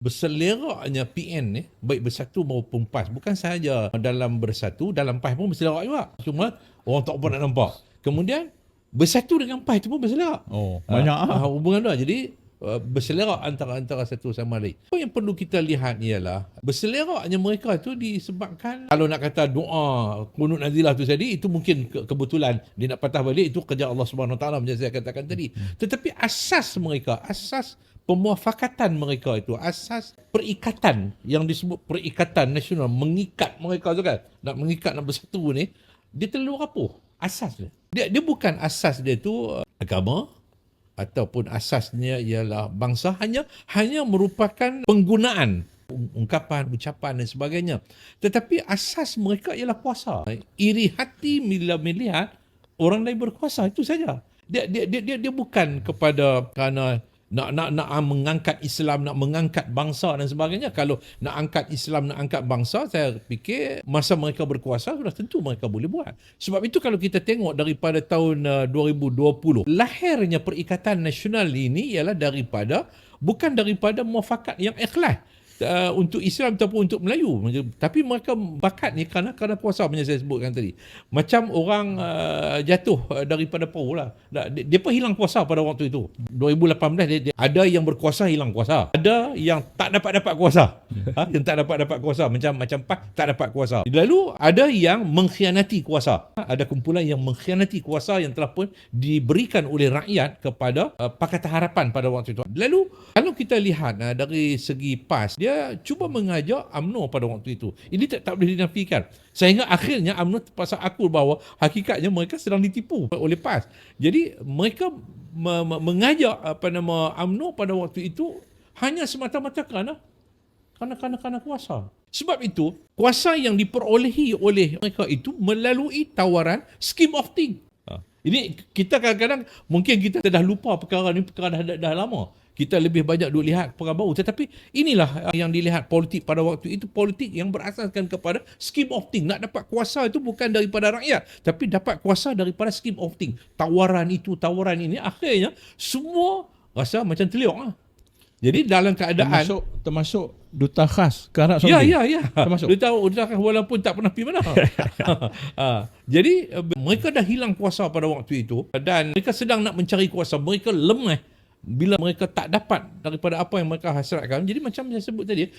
berseleraknya PN ni baik bersatu maupun PAS bukan sahaja dalam bersatu dalam PAS pun berselerak juga. Cuma orang tak pernah nak nampak. Kemudian bersatu dengan PAS tu pun berselerak Oh, banyak ah. ah, hubungan tu. Jadi uh, berselerak antara antara satu sama lain. Apa yang perlu kita lihat ialah berseleraknya mereka tu disebabkan kalau nak kata doa kunut nazilah tu tadi itu mungkin ke- kebetulan. Dia nak patah balik itu kerja Allah Subhanahu Taala macam saya katakan tadi. Tetapi asas mereka asas pemuafakatan mereka itu asas perikatan yang disebut perikatan nasional mengikat mereka tu kan nak mengikat nak bersatu ni dia terlalu rapuh asas dia. Dia, dia bukan asas dia tu uh, agama ataupun asasnya ialah bangsa hanya hanya merupakan penggunaan ungkapan ucapan dan sebagainya. Tetapi asas mereka ialah kuasa. Iri hati bila melihat orang lain berkuasa itu saja. Dia dia dia dia, dia bukan kepada kerana nak nak nak ah, mengangkat Islam nak mengangkat bangsa dan sebagainya. Kalau nak angkat Islam nak angkat bangsa saya fikir masa mereka berkuasa sudah tentu mereka boleh buat. Sebab itu kalau kita tengok daripada tahun uh, 2020 lahirnya perikatan nasional ini ialah daripada bukan daripada muafakat yang ikhlas uh, untuk Islam ataupun untuk Melayu. Tapi mereka bakat ni kerana kerana puasa macam saya sebutkan tadi. Macam orang uh, jatuh uh, daripada perahu lah. Dia, pun hilang kuasa pada waktu itu. 2018 dia, dia, ada yang berkuasa hilang kuasa. Ada yang tak dapat dapat kuasa. Ha? yang tak dapat dapat kuasa. Macam macam PAS tak dapat kuasa. Lalu ada yang mengkhianati kuasa. Ha, ada kumpulan yang mengkhianati kuasa yang telah pun diberikan oleh rakyat kepada uh, Pakatan Harapan pada waktu itu. Lalu kalau kita lihat uh, dari segi PAS dia cuba mengajak UMNO pada waktu itu ini tak, tak boleh dinafikan sehingga akhirnya UMNO terpaksa akul bahawa hakikatnya mereka sedang ditipu oleh PAS jadi mereka me- me- mengajak apa nama UMNO pada waktu itu hanya semata-mata kerana kerana kerana kerana kuasa. Sebab itu, kuasa yang diperolehi oleh mereka itu melalui tawaran scheme of thing. Ha. Ini kita kadang-kadang mungkin kita dah lupa perkara ni perkara dah, dah, dah lama. Kita lebih banyak duk lihat perkara baru. Tetapi inilah yang dilihat politik pada waktu itu. Politik yang berasaskan kepada scheme of thing. Nak dapat kuasa itu bukan daripada rakyat. Tapi dapat kuasa daripada scheme of thing. Tawaran itu, tawaran ini. Akhirnya semua rasa macam teliok lah. Jadi dalam keadaan Termasuk termasuk duta khas ke Arab Ya, Saudi. ya, ya. Termasuk. Dia tahu, dia tahu walaupun tak pernah pergi mana. ha. Jadi, eh, mereka dah hilang kuasa pada waktu itu dan mereka sedang nak mencari kuasa. Mereka lemah bila mereka tak dapat daripada apa yang mereka hasratkan. Jadi macam saya sebut tadi,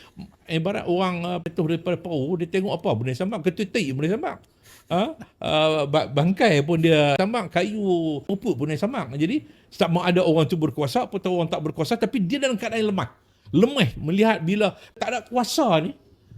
ibarat orang uh, jatuh daripada perahu, dia tengok apa? Boleh sambak, ketutik boleh sambak. Ha? Uh, bangkai pun dia sambak, kayu pupuk pun dia sambak. Jadi, sama ada orang tu berkuasa atau orang tak berkuasa, tapi dia dalam keadaan lemah lemah melihat bila tak ada kuasa ni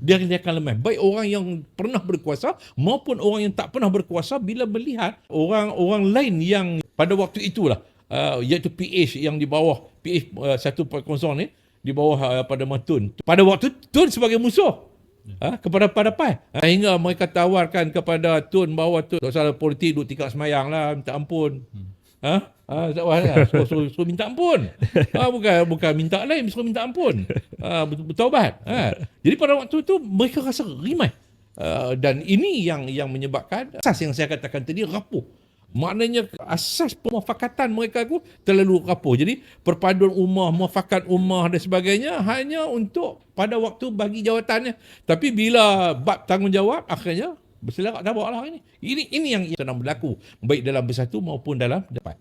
dia akan lemah. Baik orang yang pernah berkuasa maupun orang yang tak pernah berkuasa bila melihat orang-orang lain yang pada waktu itulah uh, iaitu PH yang di bawah PH uh, 1.0 ni di bawah uh, pada Matun. Pada waktu Tun sebagai musuh Ha, kepada pada PAS ha, hingga mereka tawarkan kepada Tun bahawa Tun tak salah politik duduk tikar semayang lah minta ampun ha? Ha, tak apa lah. Suruh, suruh, suruh minta ampun. Ha, bukan bukan minta lain, suruh minta ampun. Ha, ber- bertaubat. Ha. Jadi pada waktu itu mereka rasa rimai. Uh, dan ini yang yang menyebabkan asas yang saya katakan tadi rapuh. Maknanya asas pemufakatan mereka itu terlalu rapuh. Jadi perpaduan ummah, muafakat ummah dan sebagainya hanya untuk pada waktu bagi jawatannya. Tapi bila bab tanggungjawab akhirnya berselerak bawa lah ini. Ini ini yang sedang berlaku baik dalam bersatu maupun dalam depan.